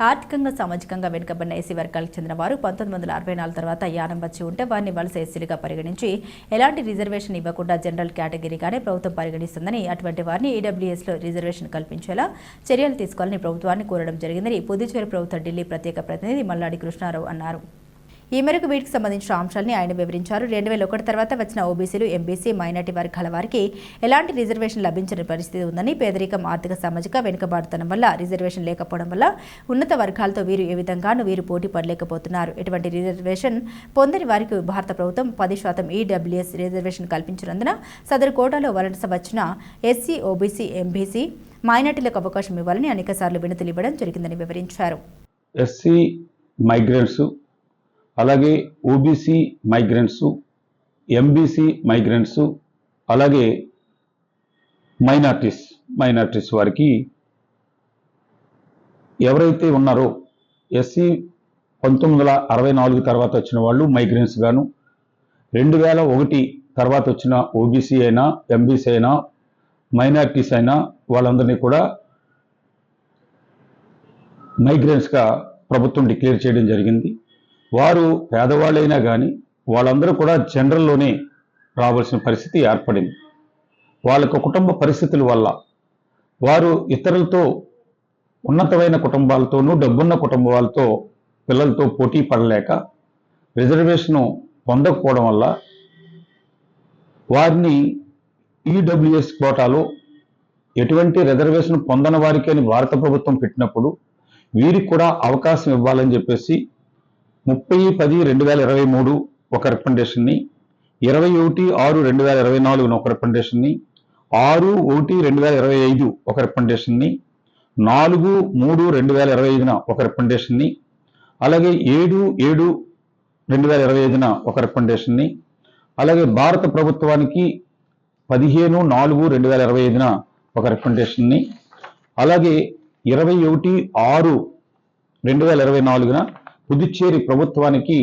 ఆర్థికంగా సామాజికంగా వెనుకబడిన ఎస్సీ వర్గాలకు చెందిన వారు పంతొమ్మిది వందల అరవై నాలుగు తర్వాత యానం వచ్చి ఉంటే వారిని వలస ఎస్సీలుగా పరిగణించి ఎలాంటి రిజర్వేషన్ ఇవ్వకుండా జనరల్ కేటగిరీగానే ప్రభుత్వం పరిగణిస్తుందని అటువంటి వారిని ఈడబ్ల్యూఎస్లో రిజర్వేషన్ కల్పించేలా చర్యలు తీసుకోవాలని ప్రభుత్వాన్ని కోరడం జరిగిందని పుదుచ్చేరి ప్రభుత్వ ఢిల్లీ ప్రత్యేక ప్రతినిధి మల్లాడి కృష్ణారావు అన్నారు. ఈ మేరకు వీటికి సంబంధించిన అంశాలని ఆయన వివరించారు. రెండు వేల ఒకటి తర్వాత వచ్చిన ఓబీసీలు ఎంబీసీ మైనార్టీ వర్గాల వారికి ఎలాంటి రిజర్వేషన్ లభించని పరిస్థితి ఉందని పేదరికం ఆర్థిక సామాజిక వెనుకబాటుతనం వల్ల రిజర్వేషన్ లేకపోవడం వల్ల ఉన్నత వర్గాలతో వీరు ఏ విధంగానూ వీరు పోటీ పడలేకపోతున్నారు. ఎటువంటి రిజర్వేషన్ పొందని వారికి భారత ప్రభుత్వం పది శాతం ఈడబ్ల్యూఎస్ రిజర్వేషన్ కల్పించినందున సదరు కోటాలో వలస వచ్చిన ఎస్సీ ఓబీసీ ఎంబీసీ మైనార్టీలకు అవకాశం ఇవ్వాలని అనేకసార్లు వినతులు ఇవ్వడం జరిగిందని వివరించారు. ఎస్సీ మైగ్రెంట్స్ అలాగే ఓబీసీ మైగ్రెంట్స్ ఎంబీసీ మైగ్రెంట్స్ అలాగే మైనార్టీస్ మైనార్టీస్ వారికి ఎవరైతే ఉన్నారో ఎస్సీ పంతొమ్మిది వందల అరవై నాలుగు తర్వాత వచ్చిన వాళ్ళు మైగ్రెంట్స్ గాను రెండు వేల ఒకటి తర్వాత వచ్చిన ఓబీసీ అయినా ఎంబీసీ అయినా మైనార్టీస్ అయినా వాళ్ళందరినీ కూడా మైగ్రెంట్స్గా ప్రభుత్వం డిక్లేర్ చేయడం జరిగింది. వారు పేదవాళ్ళైనా కానీ వాళ్ళందరూ కూడా జనరల్లోనే రావాల్సిన పరిస్థితి ఏర్పడింది. వాళ్ళకు కుటుంబ పరిస్థితుల వల్ల వారు ఇతరులతో ఉన్నతమైన కుటుంబాలతోనూ డబ్బున్న కుటుంబాలతో పిల్లలతో పోటీ పడలేక రిజర్వేషను పొందకపోవడం వల్ల వారిని ఈడబ్ల్యూఎస్ కోటాలో ఎటువంటి రిజర్వేషన్ పొందని వారికి అని భారత ప్రభుత్వం పెట్టినప్పుడు వీరికి కూడా అవకాశం ఇవ్వాలని చెప్పేసి ముప్పై పది రెండు వేల ఇరవై మూడు ఒక రికమెండేషన్ని ఇరవై ఒకటి ఆరు రెండు వేల ఇరవై నాలుగున ఒక రికమెండేషన్ని ఆరు ఒకటి రెండు వేల ఇరవై ఐదు ఒక రికమెండేషన్ని నాలుగు మూడు రెండు వేల ఇరవై ఐదున ఒక రికమెండేషన్ని అలాగే ఏడు ఏడు రెండు వేల ఇరవై ఐదున ఒక రికమెండేషన్ని అలాగే భారత ప్రభుత్వానికి పదిహేను నాలుగు రెండు వేల ఇరవై ఐదున ఒక రికమెండేషన్ని అలాగే ఇరవై ఒకటి ఆరు రెండు వేల ఇరవై నాలుగున పుదుచ్చేరి ప్రభుత్వానికి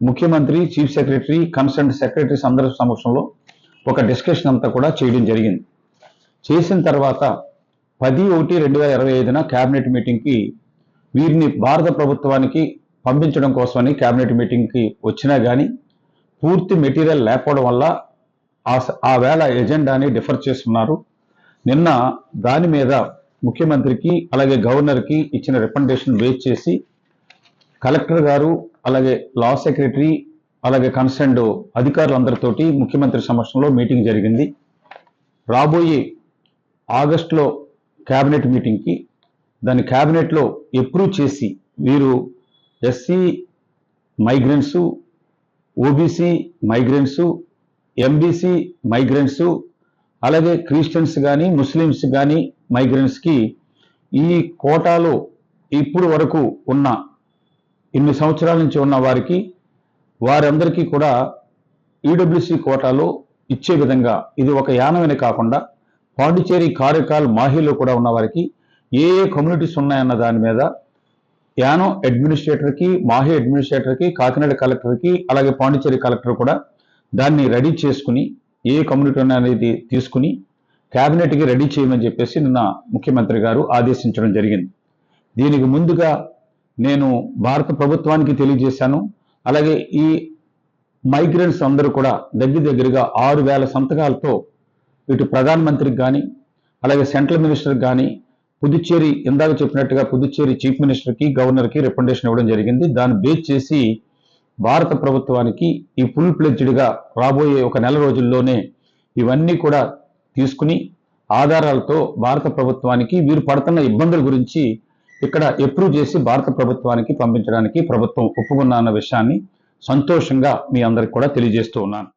ముఖ్యమంత్రి చీఫ్ సెక్రటరీ కన్సర్న్ సెక్రటరీస్ అందరి సమక్షంలో ఒక డిస్కషన్ అంతా కూడా చేయడం జరిగింది. చేసిన తర్వాత పది ఒకటి రెండు వేల ఇరవై ఐదున క్యాబినెట్ మీటింగ్కి వీరిని భారత ప్రభుత్వానికి పంపించడం కోసమని క్యాబినెట్ మీటింగ్కి వచ్చినా కానీ పూర్తి మెటీరియల్ లేకపోవడం వల్ల ఆ ఆ వేళ ఎజెండాని డిఫర్ చేస్తున్నారు నిన్న దాని మీద ముఖ్యమంత్రికి అలాగే గవర్నర్కి ఇచ్చిన రికమెండేషన్ బేస్ చేసి కలెక్టర్ గారు అలాగే లా సెక్రటరీ అలాగే కన్సర్న్డ్ అధికారులందరితోటి ముఖ్యమంత్రి సమక్షంలో మీటింగ్ జరిగింది. రాబోయే ఆగస్టులో క్యాబినెట్ మీటింగ్కి దాని క్యాబినెట్లో అప్రూవ్ చేసి వీరు SC migrants OBC migrants MBC migrants అలాగే క్రిస్టియన్స్ కానీ ముస్లిమ్స్ కానీ మైగ్రెంట్స్కి ఈ కోటాలో ఇప్పుడు వరకు ఉన్న ఇన్ని సంవత్సరాల నుంచి ఉన్న వారికి వారందరికీ కూడా ఈడబ్ల్యూసి కోటాలో ఇచ్చే విధంగా ఇది ఒక యానమని కాకుండా పాండిచేరి కారైకాల్ మాహిలో కూడా ఉన్న వారికి ఏ ఏ కమ్యూనిటీస్ ఉన్నాయన్న దాని మీద యానం అడ్మినిస్ట్రేటర్కి మాహి అడ్మినిస్ట్రేటర్కి కాకినాడ కలెక్టర్కి అలాగే పాండిచేరి కలెక్టర్ కూడా దాన్ని రెడీ చేసుకుని ఏ కమ్యూనిటీ అనేది తీసుకుని క్యాబినెట్కి రెడీ చేయమని చెప్పేసి నిన్న ముఖ్యమంత్రి గారు ఆదేశించడం జరిగింది. దీనికి ముందుగా నేను భారత ప్రభుత్వానికి తెలియజేశాను. అలాగే ఈ మైగ్రెంట్స్ అందరూ కూడా దగ్గర దగ్గరగా ఆరు వేల సంతకాలతో ఇటు ప్రధానమంత్రికి కానీ అలాగే సెంట్రల్ మినిస్టర్కి కానీ పుదుచ్చేరి ఇందాక చెప్పినట్టుగా పుదుచ్చేరి చీఫ్ మినిస్టర్కి గవర్నర్కి రికమెండేషన్ ఇవ్వడం జరిగింది. దాన్ని బేస్ చేసి భారత ప్రభుత్వానికి ఈ ఫుల్ ప్లెడ్జ్డ్గా రాబోయే ఒక నెల రోజుల్లోనే ఇవన్నీ కూడా తీసుకుని ఆధారాలతో భారత ప్రభుత్వానికి వీరు పడుతున్న ఇబ్బందుల గురించి ఇక్కడ అప్రూవ్ చేసి భారత ప్రభుత్వానికి పంపించడానికి ప్రభుత్వం ఒప్పుకున్న అన్న విషయాన్ని సంతోషంగా మీ అందరికి కూడా తెలియజేస్తూ ఉన్నాను.